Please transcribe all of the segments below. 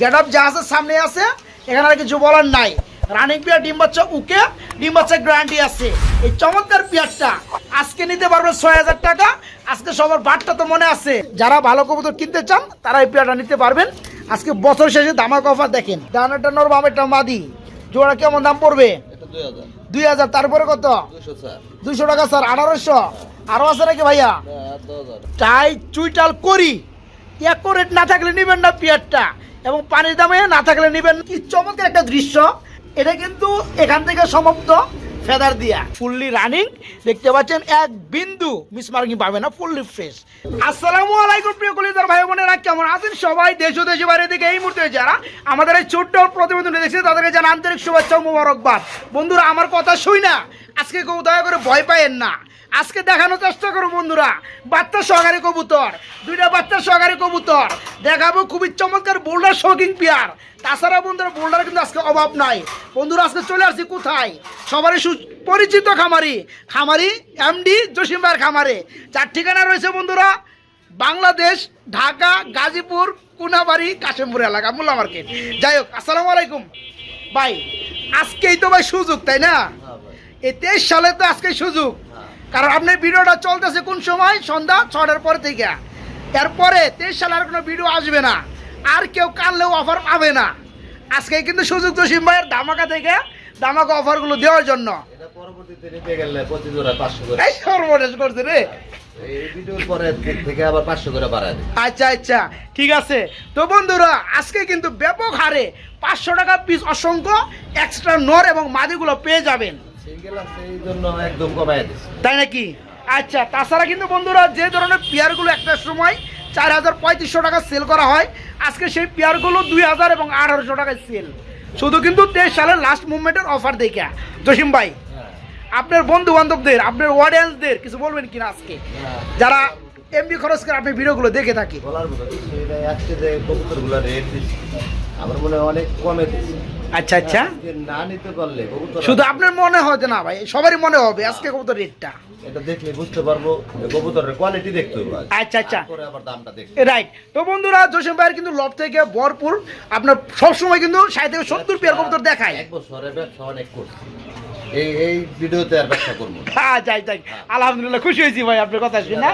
Get up যা আছে সামনে আছে। এখানে আর কিছু বলার নাই। রানিং পিয়ার ডিম বাচ্চা উকে। ডিম বাচ্চা গ্যারান্টি আছে। এই চমৎকার পিয়ারটা আজকে নিতে পারবে ছয় হাজার টাকা। আজকে সবার বাটটা তো মনে আছে। যারা ভালো কবুতর কিনতে চান তারা এই পিয়ারটা নিতে পারবেন। আজকে বছর শেষে দামাক অফার দেখেন। ডানাটা নর বামেরটা মাদি। জোড়া কেমন দাম পড়বে? দুই হাজার। তারপরে কত? দুইশো টাকা স্যার আঠারোশো আরও আছে নাকি ভাইয়া? টাই চুইটাল করি। এক রেট না থাকলে নেবেন না পিয়ারটা এবং পানির দামে না থাকলে নেবেন কি চমৎকার একটা দৃশ্য। এটা কিন্তু এখান থেকে সমাপ্ত ফেদার দিয়া। ফুললি রানিং দেখতে পাচ্ছেন এক বিন্দু মিস মার্কিং পাবে না ফুললি ফ্রেশ আসসালামু আলাইকুম প্রিয় কলিদার ভাই বোনেরা, কেমন আছেন সবাই? দেশ ও দেশে বাইরে থেকে এই মুহূর্তে যারা আমাদের এই ছোট্ট প্রতিবেদন দেখছে তাদেরকে জানা আন্তরিক শুভেচ্ছা ও মোবারকবাদ। বন্ধুরা, আমার কথা শুই না। আজকে কেউ দয়া করে ভয় পাইয়েন না। আজকে দেখানোর চেষ্টা করো বন্ধুরা। বাচ্চা সহকারী কবুতর। দুইটা বাচ্চা সহকারী কবুতর। দেখাবো খুবই চমৎকার বোল্ডার শৌকিং পিয়ার। তাছাড়া বন্ধুরা বোল্ডার কিন্তু আজকে অভাব নাই। বন্ধুরা আজকে চলে আসছি কোথায়? সবারই সু- পরিচিত খামারি খামারি এমডি জসিম ভাইয়ের খামারে। যার ঠিকানা রয়েছে বন্ধুরা বাংলাদেশ ঢাকা গাজীপুর কুনাবাড়ি কাশিমপুর এলাকা মোল্লা মার্কেট। যাই হোক আসসালামু আলাইকুম। ভাই আজকেই তো ভাই সুযোগ তাই না? হ্যাঁ এই তেইশ সালে তো আজকে সুযোগ। কারণ আপনার ভিডিওটা চলতেছে কোন সময়? সন্ধ্যা ছটার পর থেকে। এরপরে তেইশ সালে আর কোনো ভিডিও আসবে না। আর কেউ কানলেও অফার পাবে না। আজকে কিন্তু সুযোগ তো ভাইয়ের ধামাকা থেকে ধামাকা অফারগুলো দেওয়ার জন্য। করছে রে। আচ্ছা আচ্ছা ঠিক আছে। তো বন্ধুরা আজকে কিন্তু ব্যাপক হারে পাঁচশো টাকা পিস অসংখ্য এক্সট্রা নর এবং মাদিগুলো পেয়ে যাবেন। তাই নাকি? আচ্ছা তাছাড়া কিন্তু বন্ধুরা যে ধরনের পেয়ারগুলো একটা সময় চার হাজার পঁয়ত্রিশশো টাকা সেল করা হয় আজকে সেই পেয়ারগুলো দুই হাজার এবং আঠারোশো টাকায় সেল শুধু কিন্তু তেইশ সালের লাস্ট মুভমেন্টের অফার দেখে জসিম ভাই হ্যাঁ। আপনার বন্ধু বান্ধবদের আপনার অডিয়েন্সদের কিছু বলবেন কিনা আজকে? হ্যাঁ। যারা এমবি খরচ করে আপনি ভিডিওগুলো দেখে থাকি বলার আজকে যে কবুতরগুলো রেট আমার মনে হয় অনেক কমে দিচ্ছি। আচ্ছা আচ্ছা। না নিতে পারলে শুধু আপনার মনে হয় না ভাই সবারই মনে হবে আজকে কত রেটটা। এটা দেখলে বুঝতে পারব কবুতরের কোয়ালিটি দেখতে হবে আচ্ছা আচ্ছা। পরে আবার দামটা দেখতে রাইট তো বন্ধুরা জসিম ভাইয়ের কিন্তু লব থেকে ভরপুর। আপনার সবসময় কিন্তু ষাট থেকে সত্তর পেয়ার কবুতর দেখায়। এক বছরে ব্যবসা অনেক করছি। এই এই ভিডিওতে আর ব্যবসা করব হ্যাঁ যাই যাই। আলহামদুলিল্লাহ খুশি হয়েছি ভাই আপনার কথা শুনে।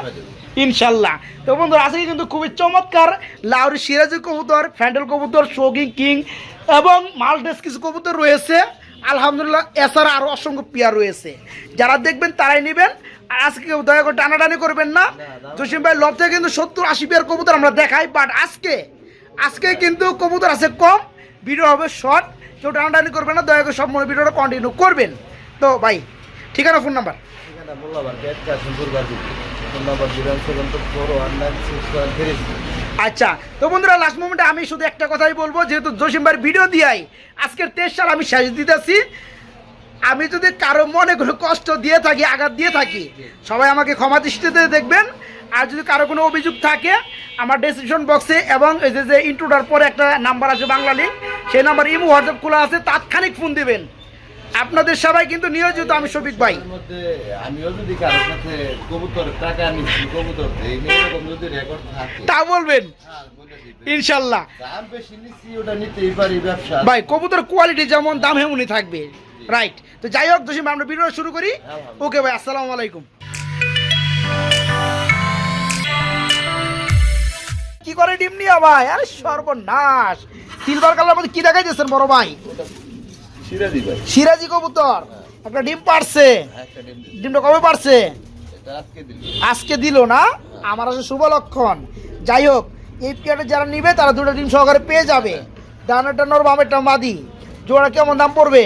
ইনশাল্লাহ। তো বন্ধুরা আজকে কিন্তু খুবই চমৎকার লাউরি সিরাজি কবুতর ফ্যান্ডেল কবুতর শোগিং কিং এবং মালডেস কিছু কবুতর রয়েছে। আলহামদুলিল্লাহ এছাড়া আরও অসংখ্য পেয়ার রয়েছে। যারা দেখবেন তারাই নেবেন। আর আজকে কেউ দয়া করে টানাটানি করবেন না। জসিম ভাই লব থেকে কিন্তু সত্তর আশি পিয়ার কবুতর আমরা দেখাই বাট আজকে আজকে কিন্তু কবুতর আছে কম। ভিডিও হবে শর্ট কেউ টানাটানি করবেন না দয়া করে সব মনে ভিডিওটা কন্টিনিউ করবেন। তো ভাই ঠিকানা ফোন নাম্বার ঠিকানা phone number zero seven two four one nine six one three আচ্ছা তো বন্ধুরা লাস্ট মোমেন্টে আমি শুধু একটা কথাই বলব যেহেতু জসিম ভাইয়ের ভিডিও দিয়াই আজকের তেইশ সাল আমি শেষ দিতেছি। আমি যদি কারও মনে কোনো কষ্ট দিয়ে থাকি আঘাত দিয়ে থাকি সবাই আমাকে ক্ষমা দৃষ্টিতে দেখবেন। আর যদি কারও কোনো অভিযোগ থাকে আমার ডেসক্রিপশন বক্সে এবং এই যে যে ইন্ট্রোডার পরে একটা নাম্বার আছে বাংলা লিঙ্ক সেই নাম্বার ইমো হোয়াটসঅ্যাপ খোলা আছে তাৎক্ষণিক ফোন দিবেন। আপনাদের সবাই কিন্তু নিয়োজিত আমি শফিক ভাই। তা বলবেন। হ্যাঁ, ইনশাল্লাহ। ভাই কবুতর কোয়ালিটি যেমন দাম হেমনি থাকবে। রাইট তো যাই হোক দোষী আমরা ভিডিও শুরু করি। ওকে ভাই আসসালামু আলাইকুম। কি করে ডিম নিয়া ভাই? আরে সর্বনাশ। সিলভার কালার মধ্যে কি দেখাই দিয়েছেন বড় ভাই? সিরাজি ভাই। সিরাজি কবুতর। একটা ডিম পারছে। দিন। ডিমটা কবে পারছে? আজকে দিল। না? আমার আছে শুভ লক্ষণ। যাই হোক এই পেয়ারটা যারা নিবে তারা দুটো ডিম সহকারে পেয়ে যাবে। ডানাটা নর বামেরটা মাদি। জোড়া কেমন দাম পড়বে?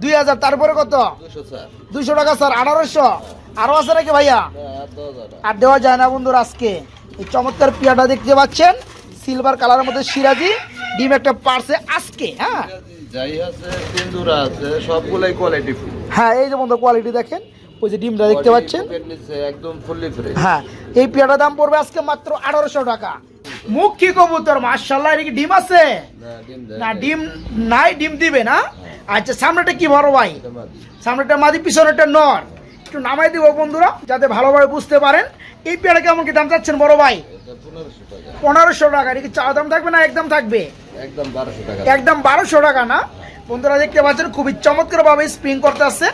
দুই হাজার। তারপরে কত? দুইশো টাকা স্যার আঠারোশো। আরও আছে নাকি ভাইয়া? আর আর দেওয়া যায় না বন্ধুরা আজকে। এই চমৎকার পিয়াটা দেখতে পাচ্ছেন। সিলভার কালারের মধ্যে সিরাজি। ডিম একটা পারছে আজকে হ্যাঁ? যাই আছে সিন্দুরা আছে সবগুলাই কোয়ালিটি হ্যাঁ এই যে বন্ধু কোয়ালিটি দেখেন ওই যে ডিমটা দেখতে পাচ্ছেন? একদম ফুললি ফ্রেশ হ্যাঁ এই পিয়াটার দাম পড়বে আজকে মাত্র আঠারোশো টাকা। মুখ কি কবুতর মার্শাল্লাহ এর কি ডিম আছে? না ডিম নাই। ডিম দিবে না। আচ্ছা সামনেটা কি বড় ভাই। সামনেটা মাদি পিছনেটা নর। একটু নামাই দিব বন্ধুরা যাতে ভালোভাবে বুঝতে পারেন। এই পেয়ারা কেমন কি দাম চাচ্ছেন বড় ভাই? পনেরোশো টাকা। এটা কি চাওয়া দাম থাকবে না একদম থাকবে? একদম বারোশো টাকা। একদম বারোশো টাকা না? বন্ধুরা দেখতে পাচ্ছেন খুবই চমৎকার ভাবে স্প্রিং করতে আসছে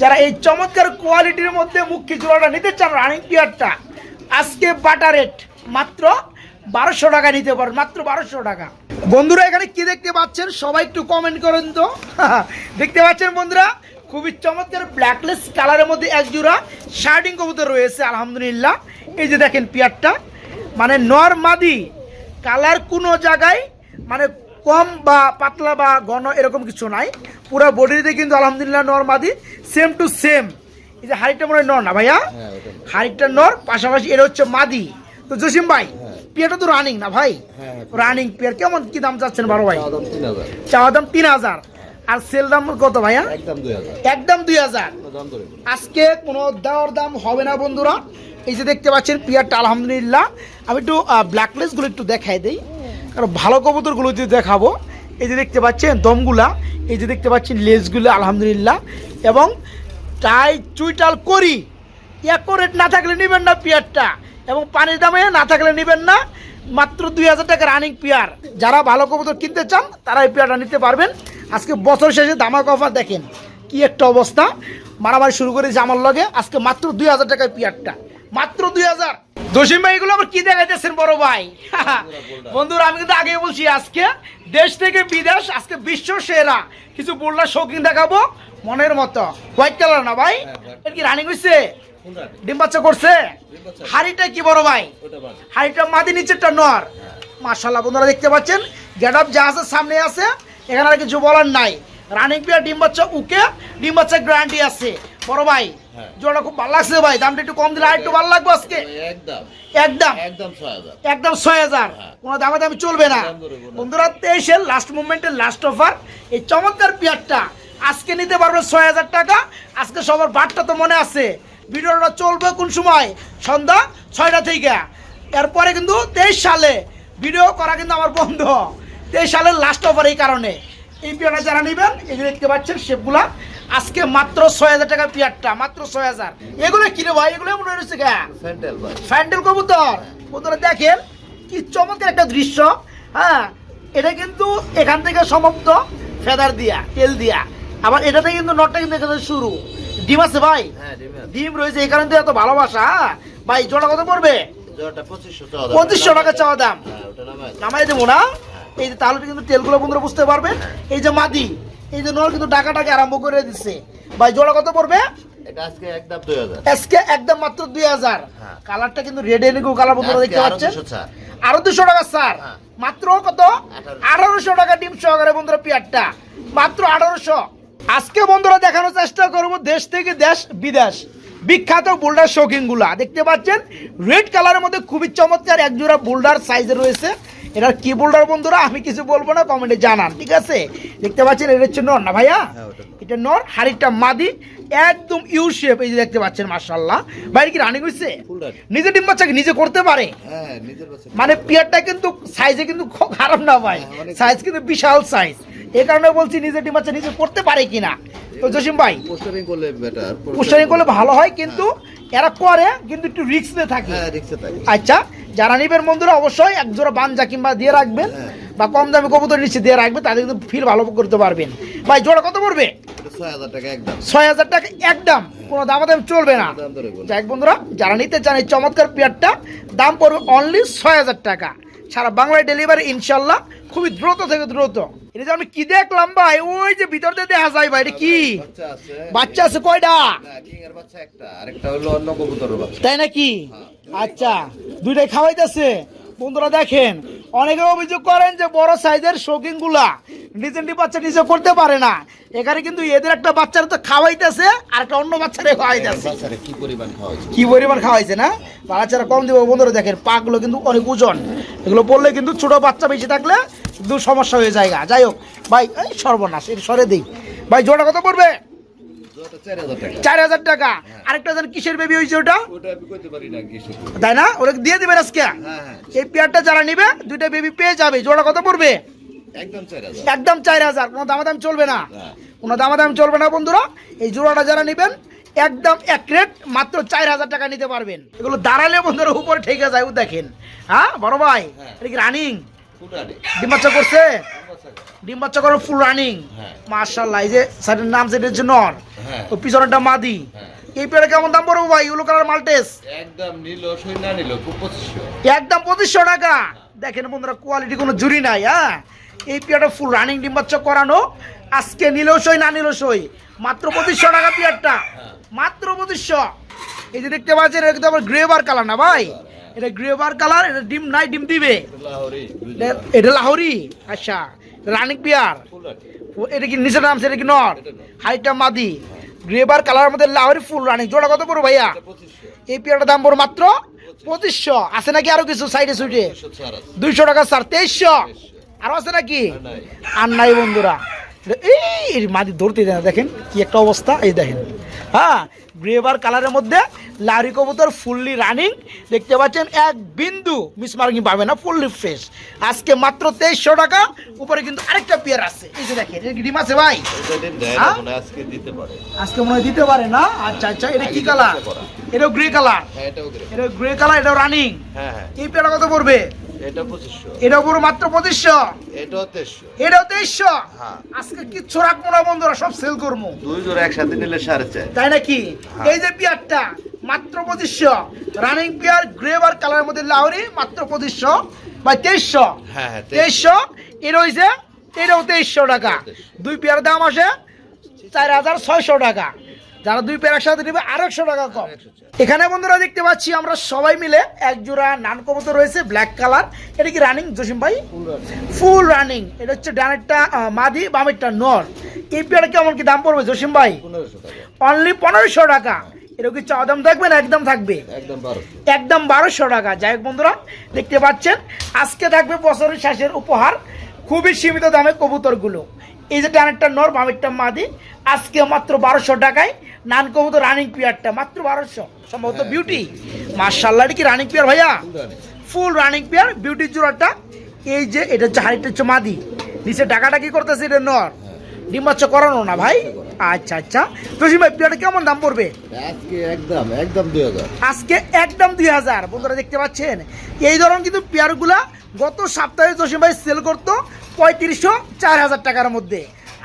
যারা এই চমৎকার কোয়ালিটির মধ্যে মুখ্য জোড়াটা নিতে চান রানিং পিয়ারটা আজকে বাটা রেট মাত্র বারোশো টাকা নিতে পারেন মাত্র বারোশো টাকা। বন্ধুরা এখানে কি দেখতে পাচ্ছেন? সবাই একটু কমেন্ট করেন তো। দেখতে পাচ্ছেন বন্ধুরা খুবই চমৎকার ব্ল্যাকলেস কালারের মধ্যে এক জোড়া শার্টিং কবুতর রয়েছে আলহামদুলিল্লাহ। এই যে দেখেন পিয়ারটা মানে নর মাদি কালার কোনো জায়গায় মানে কম বা পাতলা বা ঘন এরকম কিছু নাই। পুরো বডিতে কিন্তু আলহামদুলিল্লাহ নর মাদি সেম টু সেম এই যে হাড়িটা মনে হয় নর না ভাইয়া? হ্যাঁ হাড়িটা নর পাশাপাশি এটা হচ্ছে মাদি। তো জসিম ভাই হ্যাঁ। পিয়াটা তো রানিং না ভাই? হ্যাঁ, হ্যাঁ। রানিং পিয়ার কেমন কি দাম চাচ্ছেন বারো ভাই? চাওয়া দাম তিন হাজার। আর সেল দাম কত ভাইয়া? একদম দুই হাজার। আজকে কোনো দেওয়ার দাম হবে না বন্ধুরা। এই যে দেখতে পাচ্ছেন পিয়ারটা আলহামদুলিল্লাহ। আমি একটু ব্ল্যাক প্লেসগুলো একটু দেখাই দিই। কারণ ভালো কবুতরগুলো যদি দেখাবো এই যে দেখতে পাচ্ছেন দমগুলা এই যে দেখতে পাচ্ছেন লেজগুলো আলহামদুলিল্লাহ। এবং টাই চুইটাল করি রেট না থাকলে নেবেন না পিয়ারটা। এবং পানির দামে না থাকলে নেবেন না। মাত্র দুই হাজার টাকা রানিং পিয়ার যারা ভালো কবুতর কিনতে চান তারা এই পিয়ারটা নিতে পারবেন। আজকে বছর শেষে দামাক অফার দেখেন কি একটা অবস্থা। মারামারি শুরু করেছে আমার লগে আজকে মাত্র দুই হাজার টাকায় পিয়ারটা মাত্র দুই হাজার। দশিম ভাই এগুলো আবার কি দেখাইতেছেন বড় ভাই? বন্ধুরা আমি কিন্তু আগেই বলছি আজকে দেশ থেকে বিদেশ আজকে বিশ্ব সেরা। কিছু বোল্ডার শৌখিন দেখাবো মনের মতো। হোয়াইট কালার না ভাই? হ্যাঁ, এটা কি রানিং হয়েছে? ডিম বাচ্চা করছে? হাড়িটা কি বড় ভাই। হাড়িটা মাদি নিচেরটা নর। মাশাল্লাহ বন্ধুরা দেখতে পাচ্ছেন? গেট আপ যা আছে সামনে আছে। এখানে আর কিছু বলার নাই। রানিং পিয়ার ডিম বাচ্চা উকে ডিম বাচ্চা গ্যারান্টি আছে। বড় ভাই হ্যাঁ। জোড়া খুব ভালো লাগছে ভাই। দামটা একটু কম দিলে আর একটু ভালো লাগবে আজকে। একদম। একদম। একদম ছয় হাজার। হ্যাঁ। কোনো দামে দামি চলবে না। বন্ধুরা তেইশের লাস্ট মুভমেন্টের লাস্ট অফার এই চমৎকার পিয়ারটা। আজকে নিতে পারবে ছয় হাজার টাকা। আজকে সবার বারটা তো মনে আছে। ভিডিওটা চলবে কোন সময়? সন্ধ্যা ছয়টা থেকে। এরপরে কিন্তু তেইশ সালে ভিডিও করা কিন্তু আমার বন্ধ। তেইশ সালের লাস্ট অফার এই কারণে। এই পিয়ারটা যারা নেবেন যে দেখতে পাচ্ছেন শেপগুলা আজকে মাত্র ছয় হাজার টাকা পিয়ারটা মাত্র ছয় হাজার। এগুলো কিনে ভাই? এগুলো মনে ভাই। ফ্যান্ডেল কবুতর। বন্ধুরা দেখেন কি চমৎকার একটা দৃশ্য। হ্যাঁ এটা কিন্তু এখান থেকে সমাপ্ত। ফেদার দিয়া তেল দিয়া। আবার এটাতে কিন্তু নটটা কিন্তু এখানে শুরু। ডিম আছে ভাই? হ্যাঁ ডিমে রয়েছে এই কারণে এত ভালোবাসা। হ্যাঁ? ভাই জোড়া কত পড়বে? পঁচিশশো টাকা চাওয়া দাম। হ্যাঁ। নামাই দেবো। না? এই যে তাহলে কিন্তু তেলগুলো বন্ধুরা বুঝতে পারবেন। এই যে মাদি এই যে নল কিন্তু ডাকাটাকে আরম্ভ করে দিচ্ছে ভাই জোড়া কত পড়বে? এটা আজকে একদম দুই হাজার। এসকে একদম মাত্র দুই হাজার। হ্যাঁ। কালারটা কিন্তু রেড এনিকো কালার বন্ধুরা আজকে দেখতে আরও পাচ্ছেন। 200 ছাড়। আরও দুশো টাকা স্যার হ্যাঁ। মাত্র কত? আঠারোশো। আঠারোশো টাকা ডিম সহকারে বন্ধুরা পেয়ারটা। মাত্র আঠারোশো। আজকে বন্ধুরা দেখানোর চেষ্টা করব দেশ থেকে দেশ বিদেশ। বিখ্যাত বোল্ডার শৌখিনগুলা। দেখতে পাচ্ছেন রেড কালারের মধ্যে খুবই চমৎকার এক জোড়া বোল্ডার সাইজে রয়েছে। এটার কি বোল্ডার বন্ধুরা? আমি কিছু বলব না কমেন্টে জানান ঠিক আছে? দেখতে পাচ্ছেন এটা হচ্ছে নর না ভাইয়া? হ্যাঁ, এটা নর হাড়িটা মাদি একদম ইউ শেপ এই যে দেখতে পাচ্ছেন মার্শাল্লাহ বাইরে কি রানিং হয়েছে। নিজে ডিম বাচ্চাকে নিজে করতে পারে? হ্যাঁ মানে পিয়ারটা কিন্তু সাইজে কিন্তু খুব খারাপ না ভাই। হ্যাঁ, সাইজ কিন্তু বিশাল সাইজ এই কারণে বলছি নিজে ডিম বাচ্চা নিজে করতে পারে কিনা। তো জসিম ভাই পোস্টারিং করলে বেটার পোস্টারিং করলে ভালো হয় কিন্তু এরা করে কিন্তু একটু থাকে। হ্যাঁ রিক্সে থাকে। আচ্ছা যারা নিবেন বন্ধুরা অবশ্যই এক জোড়া বানজা কিংবা দিয়ে রাখবেন হ্যাঁ। বা কম দামে কবুতর নিচে দিয়ে রাখবেন তাদের কিন্তু ফিল ভালো করতে পারবেন। ভাই জোড়া কত পড়বে? ছয় হাজার টাকা একদম। কোনো দামাদাম চলবে না। যাই বন্ধুরা যারা নিতে চান এই চমৎকার পেয়ারটা দাম পড়বে অনলি ছয় হাজার টাকা। সারা বাংলায় ডেলিভারি ইনশাল্লাহ খুবই দ্রুত থেকে দ্রুত। এটা যে আমি কি দেখলাম ভাই? ওই যে ভিতর দিয়ে দেখা যায় ভাই এটা কি? বাচ্চা আছে। কয়টা? তাই নাকি? আচ্ছা দুইটাই খাওয়াইতেছে। বন্ধুরা দেখেন অনেকে অভিযোগ করেন যে বড় সাইজের শৌখিনগুলা নিজে নিজে বাচ্চা নিজে করতে পারে না। এখানে কিন্তু এদের একটা বাচ্চারা তো খাওয়াইতেছে আর একটা অন্য বাচ্চারে খাওয়াইতেছে। কি পরিমাণ খাওয়া কি পরিমাণ খাওয়াইছে না? বাচ্চারা কম দিব। বন্ধুরা দেখেন পাগুলো কিন্তু অনেক ওজন। এগুলো পড়লে কিন্তু ছোট বাচ্চা বেশি থাকলে কিন্তু সমস্যা হয়ে যায় যাই হোক ভাই এই সর্বনাশ এটা সরে দিই। ভাই জোড়া কত পড়বে? চার হাজার টাকা। টাকা। আরেকটা কিসের বেবি হয়েছে ওটা? ওটা আমি কইতে পারি না কি শুধু তাই না? ওটা দিয়ে দিবেন আজকে? হ্যাঁ হ্যাঁ। এই পেয়ারটা যারা নিবে দুইটা বেবি পেয়ে যাবে। জোড়া কত পড়বে? একদম চার হাজার। কোনো দামাদাম চলবে না। হ্যাঁ। কোনো দামাদাম চলবে না বন্ধুরা। এই জোড়াটা যারা নেবেন একদম এক রেট মাত্র চার হাজার টাকা নিতে পারবেন। এগুলো দাঁড়ালে বন্ধুরা উপরে ঠেকে যায় দেখেন। হ্যাঁ বড় ভাই? হ্যাঁ। এটা কি রানিং ডিম বাচ্চা করছে? ডিম বাচ্চা করে ফুল রানিং হ্যাঁ। মার্শাল্লাহ এই যে সাইডের নাম সেটা হচ্ছে নর হ্যাঁ। ও পিছনেরটা মাদি। হ্যাঁ। এই পেয়ারা কেমন দাম পড়ব ভাই? Yellow colour Maltese? একদম নিল সই না নিল পঁচিশশো। একদম পঁচিশশো টাকা। দেখেন বন্ধুরা কোয়ালিটি কোনো জুরি নাই হ্যাঁ? এই পেয়ারটা ফুল রানিং ডিম বাচ্চা করানো। আজকে নিলেও সই না নিলেও সই? মাত্র পঁচিশশো টাকা পেয়ারটা। মাত্র পঁচিশশো। এই যে দেখতে পাচ্ছেন আবার গ্রেভার কালার না ভাই? এটা গ্রেভার কালার এটা ডিম নাই ডিম দিবে। এটা- লাহোরি আচ্ছা। Running pair. ফুলানি ও, এটা কি নিচের নাম সেটা কি নর। হাইটটা মাদি। গ্রেভার কালার মধ্যে লাহোরি ফুল রানিং। জোড়া কত পড়ো ভাইয়া? এই পেয়ারটার দাম পড়ো মাত্র পঁচিশশো। আছে নাকি আরও কিছু সাইডে আছে। দুইশো টাকা স্যার তেইশশো। আরও আছে নাকি? আর নাই। বন্ধুরা। এই মাদি ধরতে দেখেন কি একটা অবস্থা এই দেখেন। হ্যাঁ গ্রেভার কালারের মধ্যে লারি কবুতর ফুললি রানিং। দেখতে পাচ্ছেন এক বিন্দু মিস মার্কিং পাবে না ফুললি ফ্রেশ আজকে মাত্র তেইশশো টাকা উপরে কিন্তু আরেকটা পেয়ার আছে। এই যে দেখেন ডিম আছে ভাই? হ্যাঁ? আজকে দিতে পারে। আজকে মনে হয় দিতে পারে না? আচ্ছা আচ্ছা এটা কি কালার। এটাও গ্রে কালার হ্যাঁ এটাও গ্রে এটা গ্রে কালার এটাও রানিং হ্যাঁ হ্যাঁ। এই পেয়ারটা কত পড়বে? এটা পঁচিশশো। এটা পুরো মাত্র পঁচিশশো। এটাও তেইশশো। এটাও তেইশশো? হ্যাঁ। আজকে কিচ্ছু রাখব না বন্ধুরা সব সেল করব। দুই জোড়া একসাথে নিলে সাড়ে চার। তাই নাকি? হ্যাঁ। এই যে পিয়ারটা মাত্র পঁচিশশো। রানিং পিয়ার গ্রেভার কালারের মধ্যে লাউরি মাত্র পঁচিশশো। বা তেইশশো? হ্যাঁ হ্যাঁ তেইশশো। এর হয়েছে এটাও তেইশশো টাকা। দুই পেয়ার দাম আসে চার হাজার ছয়শো টাকা। যারা দুই পেয়ার একসাথে নেবে আর একশো টাকা কম। এখানে বন্ধুরা দেখতে পাচ্ছি আমরা সবাই মিলে এক জোড়া নান কবুতর রয়েছে ব্ল্যাক কালার এটা কি রানিং জসিম ভাই? ফুল রানিং এটা হচ্ছে ডানেরটা মাদি বামেরটা নর। এই পেয়ারা কেমন কি দাম পড়বে জসিম ভাই? অনলি পনেরোশো টাকা। এটা কি চাওয়া দাম থাকবে না একদম থাকবে? একদম বারোশো। একদম বারোশো টাকা। যাই হোক বন্ধুরা দেখতে পাচ্ছেন আজকে থাকবে বছরের শেষের উপহার। খুবই সীমিত দামে কবুতরগুলো। এই যে টানেরটা নর বামেরটা মাদি। আজকে মাত্র বারোশো টাকায় নান কমতো রানিং পিয়ারটা মাত্র বারোশো। সম্ভবত হ্যাঁ, বিউটি মার্শাল্লাহ এটা কি রানিং পিয়ার ভাইয়া? ফুল রানিং পিয়ার বিউটি জোড়াটা। এই যে এটা হচ্ছে হাইটটা হচ্ছে মাদি। নিচে ডাকাটা কি করতেছে এটা নর। ডিম্বাচ্ছ বাচ্চা করানো না ভাই। আচ্ছা আচ্ছা। জসিম ভাই পেয়ারটা কেমন দাম পড়বে? আজকে একদম একদম দুই হাজার। আজকে একদম দুই হাজার। বন্ধুরা দেখতে পাচ্ছেন? এই ধরনের কিন্তু পেয়ারগুলা গত সপ্তাহে জসিম ভাই সেল করতো পঁয়ত্রিশশো চার হাজার টাকার মধ্যে।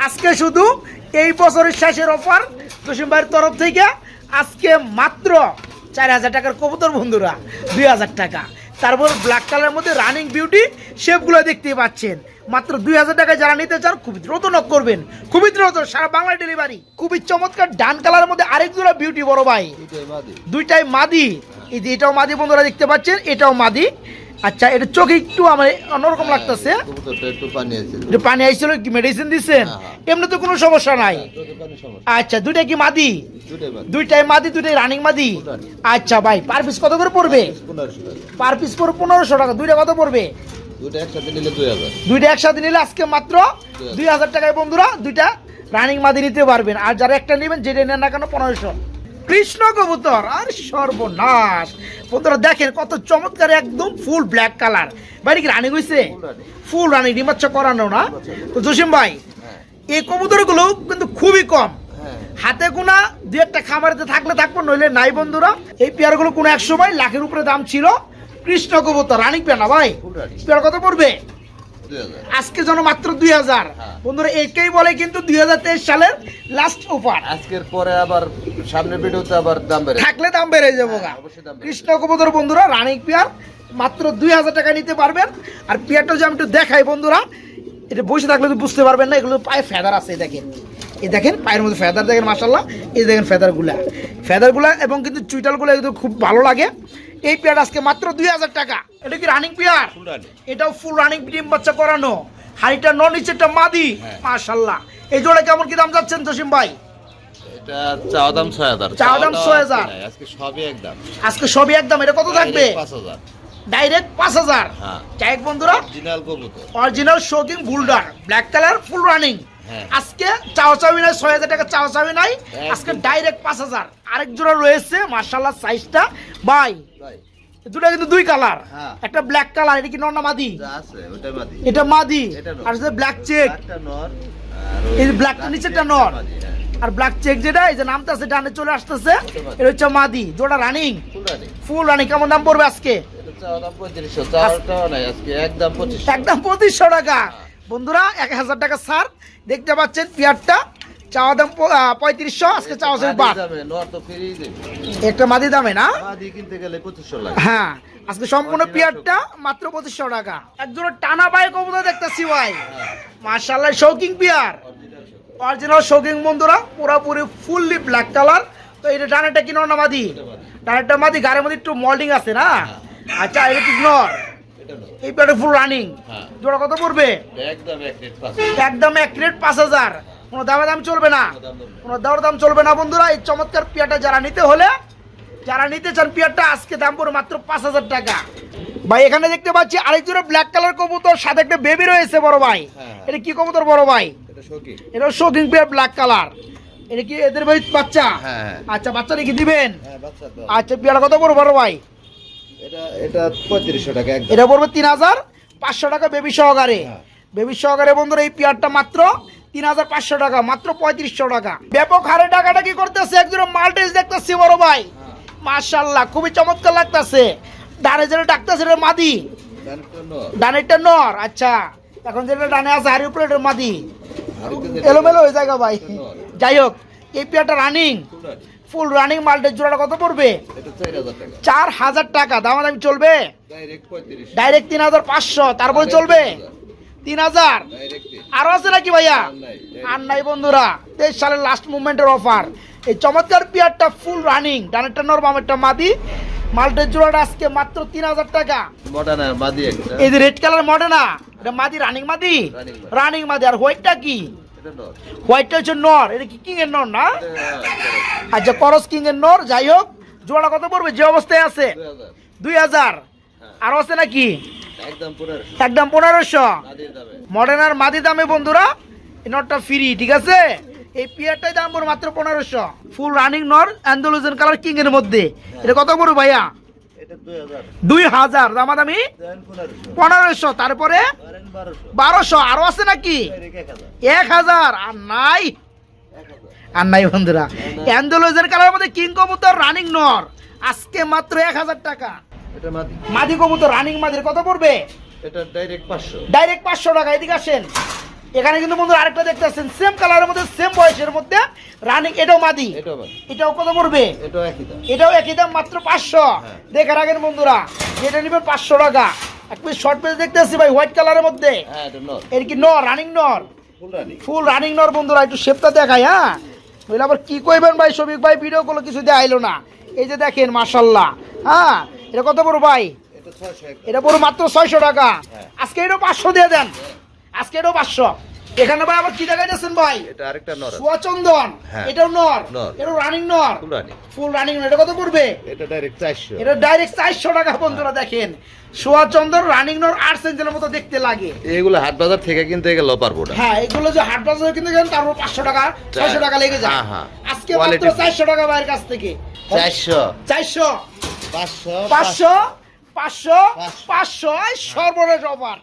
আজকে শুধু এই বছরের শেষের অফার জসিম ভাইয়ের তরফ থেকে আজকে মাত্র চার হাজার টাকার কবুতর বন্ধুরা দুই হাজার টাকা। তারপর ব্ল্যাক কালারের মধ্যে রানিং বিউটি শেপগুলো দেখতে পাচ্ছেন। মাত্র দুই হাজার টাকায় যারা নিতে চান খুবই দ্রুত নক করবেন। খুবই দ্রুত সারা বাংলা ডেলিভারি খুবই চমৎকার ডান কালারের মধ্যে আরেক জোড়া বিউটি বড় ভাই। দুইটাই মাদি। দুইটাই মাদি। এই যে এটাও মাদি বন্ধুরা দেখতে পাচ্ছেন এটাও মাদি। আচ্ছা এটা চোখে একটু আমার অন্যরকম লাগতেছে। একটু পানি আইছিল। কি মেডিসিন দিচ্ছেন হ্যাঁ, হ্যাঁ। এমনি তো কোনো সমস্যা নাই? আচ্ছা দুইটা কি মাদি? দুইটাই মাদি। দুইটাই রানিং মাদি? আচ্ছা ভাই পার পিস কত করে পড়বে? পার পিস পড়বে পনেরোশো টাকা দুইটা কত পড়বে? দুইটা একসাথে নিলে আজকে মাত্র দুই হাজার। টাকায় বন্ধুরা দুইটা রানিং মাদি নিতে পারবেন। আর যারা একটা নেবেন যেটা নেন না কেন পনেরোশো। কৃষ্ণ কবুতর আর সর্বনাশ। বন্ধুরা দেখেন কত চমৎকার একদম ফুল ব্ল্যাক কালার বাইরে কি রানিং হয়েছে ফুল রানি। ডিমাচ্ছা করানো না। তো জসিম ভাই হ্যাঁ। এই কবুতরগুলো কিন্তু খুবই কম। হ্যাঁ। হাতে গোনা দু একটা খামারেতে থাকলে থাকব নইলে নাই বন্ধুরা। এই পেয়ারগুলো কোনো এক সময় লাখের উপরে দাম ছিল। কৃষ্ণ কবুতর রানিং পেয়ার না ভাই? পেয়ার কত পড়বে? আজকে যেন মাত্র দুই হাজার। হ্যাঁ। বন্ধুরা একেই বলে কিন্তু দুই হাজার তেইশ সালের লাস্ট অফার আজকের পরে আবার সামনে ভিডিওতে আবার দাম বেড়ে থাকলে দাম বেড়ে যাব হ্যাঁ, কৃষ্ণ কবুতর বন্ধুরা রানিক পিয়ার মাত্র দুই হাজার টাকা নিতে পারবেন। আর পিয়ারটা যে আমি একটু দেখাই বন্ধুরা এটা বসে থাকলে তো বুঝতে পারবেন না এগুলো পায়ে ফেদার আছে দেখেন। এই দেখেন পায়ের মধ্যে ফেদার দেখেন মাসাল্লাহ এই দেখেন ফেদারগুলা। ফেদারগুলা এবং কিন্তু চুইটালগুলো কিন্তু খুব ভালো লাগে। এই পেয়ার আজকে মাত্র দুই হাজার টাকা। এটা কি রানিং পেয়ার? এটাও ফুল রানিং ডিম বাচ্চা করানো। হাড়িটা নন নিচেরটা মাদি। হ্যাঁ। মাশাল্লাহ এই জোড়া কেমন কি দাম যাচ্ছেন জসিম ভাই? চাওয়া দাম ছয় হাজার। চাওয়া দাম 6,000 আজকে সবই একদম। আজকে সবই একদম। এটা কত থাকবে? পাঁচ হাজার। ডাইরেক্ট পাঁচ হাজার। হ্যাঁ। যাই হোক বন্ধুরা অরিজিনাল কবুতর। অরিজিনাল শোকিং বুলডার ব্ল্যাক কালার ফুল রানিং। আজকে চাওয়া চাওয়ি নাই ছয় হাজার টাকা চাওয়া চাওয়ি নাই। আজকে ডাইরেক্ট পাঁচ হাজার। আরেক জোড়া রয়েছে মার্শাল্লাহ সাইজটা বাই। দুটা কিন্তু দুই কালার হ্যাঁ। একটা ব্ল্যাক কালার এটা কি আছে ওটাই মাদি। এটা মাদি। নর। আর ব্ল্যাক চেক একটা নর এই ব্ল্যাকটা নিচেরটা নর। আর ব্ল্যাক চেক যেটা এই যে নামটা আছে ডানে চলে আসতেছে এটা হচ্ছে মাদি। জোড়া রানিং ফুল রানিং কেমন দাম পড়বে আজকে? আজকে একদম পঁচিশশো। টাকা। বন্ধুরা এক হাজার টাকা ছাড়। দেখতে পাচ্ছেন পেয়ারটা। চাওয়া দাম পঁয়ত্রিশশো আজকে চাওয়া বাদ। একটা মাদি দামে না? কিনতে গেলে পঁচিশশো লাগে। হ্যাঁ আজকে সম্পূর্ণ পেয়ারটা মাত্র পঁচিশশো টাকা। একজন টানা বাইক কবুতর দেখতেছি ভাই। মার্শাল্লাহ শৌকিং পেয়ার। অরিজিনাল শৌকিং বন্ধুরা পুরোপুরি ফুললি ব্ল্যাক কালার তো এটা ডানেরটা কি নর না মাদি? ডানেরটা মাদি গাড়ির মধ্যে একটু মল্ডিং আছে না? আচ্ছা এটা কি নর এই পেয়ারটা ফুল রানিং হ্যাঁ। জোড়া কত পড়বে? একদম এক রেট পাঁচ হাজার। কোনো দামে দাম চলবে না। কোনো দাম দাম চলবে না বন্ধুরা। এই চমৎকার পেয়ারটা যারা নিতে হলে যারা নিতে চান পেয়ারটা আজকে দাম পড়ে মাত্র পাঁচ হাজার টাকা। ভাই এখানে দেখতে পাচ্ছি আরেক জোড়া ব্ল্যাক কালার কবুতর সাথে একটা বেবি রয়েছে বড় ভাই। হ্যাঁ। এটা কি কবুতর বড় ভাই? এটা শোকি এটা পেয়ার ব্ল্যাক কালার এটা কি এদের বাচ্চা? হ্যাঁ, হ্যাঁ। আচ্ছা বাচ্চা নাকি দিবেন? হ্যাঁ আচ্ছা পেয়ারটা কত বড় বড় ভাই? এটা এটা পঁয়ত্রিশশো টাকা এটা পড়বে তিন হাজার পাঁচশো টাকা বেবি সহকারে। হ্যাঁ। বেবি সহকারে বন্ধুরা এই পেয়ারটা মাত্র তিন হাজার পাঁচশো টাকা মাত্র পঁয়ত্রিশশো টাকা। ব্যাপক হারে টাকাটা কি করতেছে একজন মাল্টেজ দেখতেছি বড় ভাই। মার্শাল্লাহ খুবই চমৎকার লাগতেছে। ডানে যেটা ডাকতেছে এটা মাদি। ডানেরটা নর। আচ্ছা। এখন যেটা ডানে আছে হাড়ির উপরে এটা মাদি। এলোমেলো হয়ে যায় ভাই। যাই হোক এই পেয়ারটা রানিং ফুল রানিং মাল্টের জোড়াটা কত পড়বে? চার হাজার টাকা। টাকা। দামাদামি চলবে? ডাইরেক্ট তিন হাজার পাঁচশো। তারপরে চলবে? তিন হাজার। আরও আছে নাকি ভাইয়া? আর নাই, বন্ধুরা। তেইশ সালের লাস্ট মুভমেন্টের অফার এই চমৎকার পিয়ারটা ফুল রানিং ডানেরটা নর বামেরটা মাদি। মাল্টের জোড়াটা আজকে মাত্র তিন হাজার টাকা। মাদি এই যে রেড কালার মডে না এটা মাদি রানিং মাদি? রানিং মাদি। আর হোয়াইটটা কি? হোয়াইটটা হচ্ছে নর এটা কি কিং এর নর না? হ্যাঁ, আচ্ছা করস কিং এর নর যাই হোক জোড়া কত পড়বে? যে অবস্থায় আছে। দুই হাজার। দুই আরও আছে নাকি? একদম পনেরোশো। মডার্ন আর মাদি দামে বন্ধুরা এই নটটা ফ্রি ঠিক আছে? এই পিয়ারটাই দাম পড়বে মাত্র পনেরোশো। ফুল রানিং নর অ্যান্ডোলোজেন কালার কিং এর মধ্যে এটা কত পড়বে ভাইয়া? দুই হাজার। দামাদামি? দেন পনেরোশো। তারপরে? বারোশো। আরও আছে নাকি? এক হাজার। আর নাই? আর নাই বন্ধুরা। অ্যান্ডোলোজেন কালার মধ্যে কিং কবুতর রানিং নর। আজকে মাত্র এক হাজার টাকা। মাদি। কবুতর রানিং মাদির কত পড়বে? এটা ডাইরেক্ট পাঁচশো। ডাইরেক্ট পাঁচশো টাকা এদিকে আসেন। এখানে কিন্তু বন্ধু আরেকটা দেখতেছেন সেম কালারের মধ্যে সেম বয়সের মধ্যে রানিং এটাও মাদি এটাও কত পড়বে? এটাও একই দাম। এটাও একই দাম মাত্র পাঁচশো। হ্যাঁ। দেখার আগের বন্ধুরা যেটা নিবেন পাঁচশো টাকা। এক পিস শর্ট পেজ দেখতেছি ভাই হোয়াইট কালারের মধ্যে। হ্যাঁ এটা নর। এর কি নর রানিং নর? ফুল রানি ফুল রানিং নর বন্ধুরা একটু শেপটা দেখাই হ্যাঁ? বলে আবার কি কইবেন ভাই শফিক ভাই ভিডিও গুলো কিছু দিয়ে আইলো না। এই যে দেখেন মার্শাল্লাহ হ্যাঁ? এটা কত বড় ভাই? এটা এটা পুরো মাত্র ছয়শো টাকা। হ্যাঁ। আজকে এটাও পাঁচশো দিয়ে দেন। আজকে এটাও পাঁচশো। এখানে ভাই আবার কি দেখাইতেছেন ভাই? এটা আরেকটা নর। সুয়াচন্দন। হ্যাঁ। এটাও নর। এটাও রানিং নর। ফুল রানি এটা কত পড়বে? এটা ডাইরেক্ট চারশো। এটা ডাইরেক্ট চারশো টাকা বন্ধুরা দেখেন। সুয়াচন্দন রানিং নর আট সেন্টের মতো দেখতে লাগে। এগুলো হাট বাজার থেকে কিনতে গেলে পারব না হ্যাঁ এগুলো যে হাট বাজারে কিনতে গেলেন তারপর পাঁচশো টাকা ছয়শো টাকা লেগে যায়। হ্যাঁ, হ্যাঁ। আজকে মাত্র চারশো টাকা ভাইয়ের কাছ থেকে। চারশো। চারশো। পাঁচশো পাঁচশো পাঁচশো। পাঁচশো। পাঁচশো এই সর্বশেষ অফার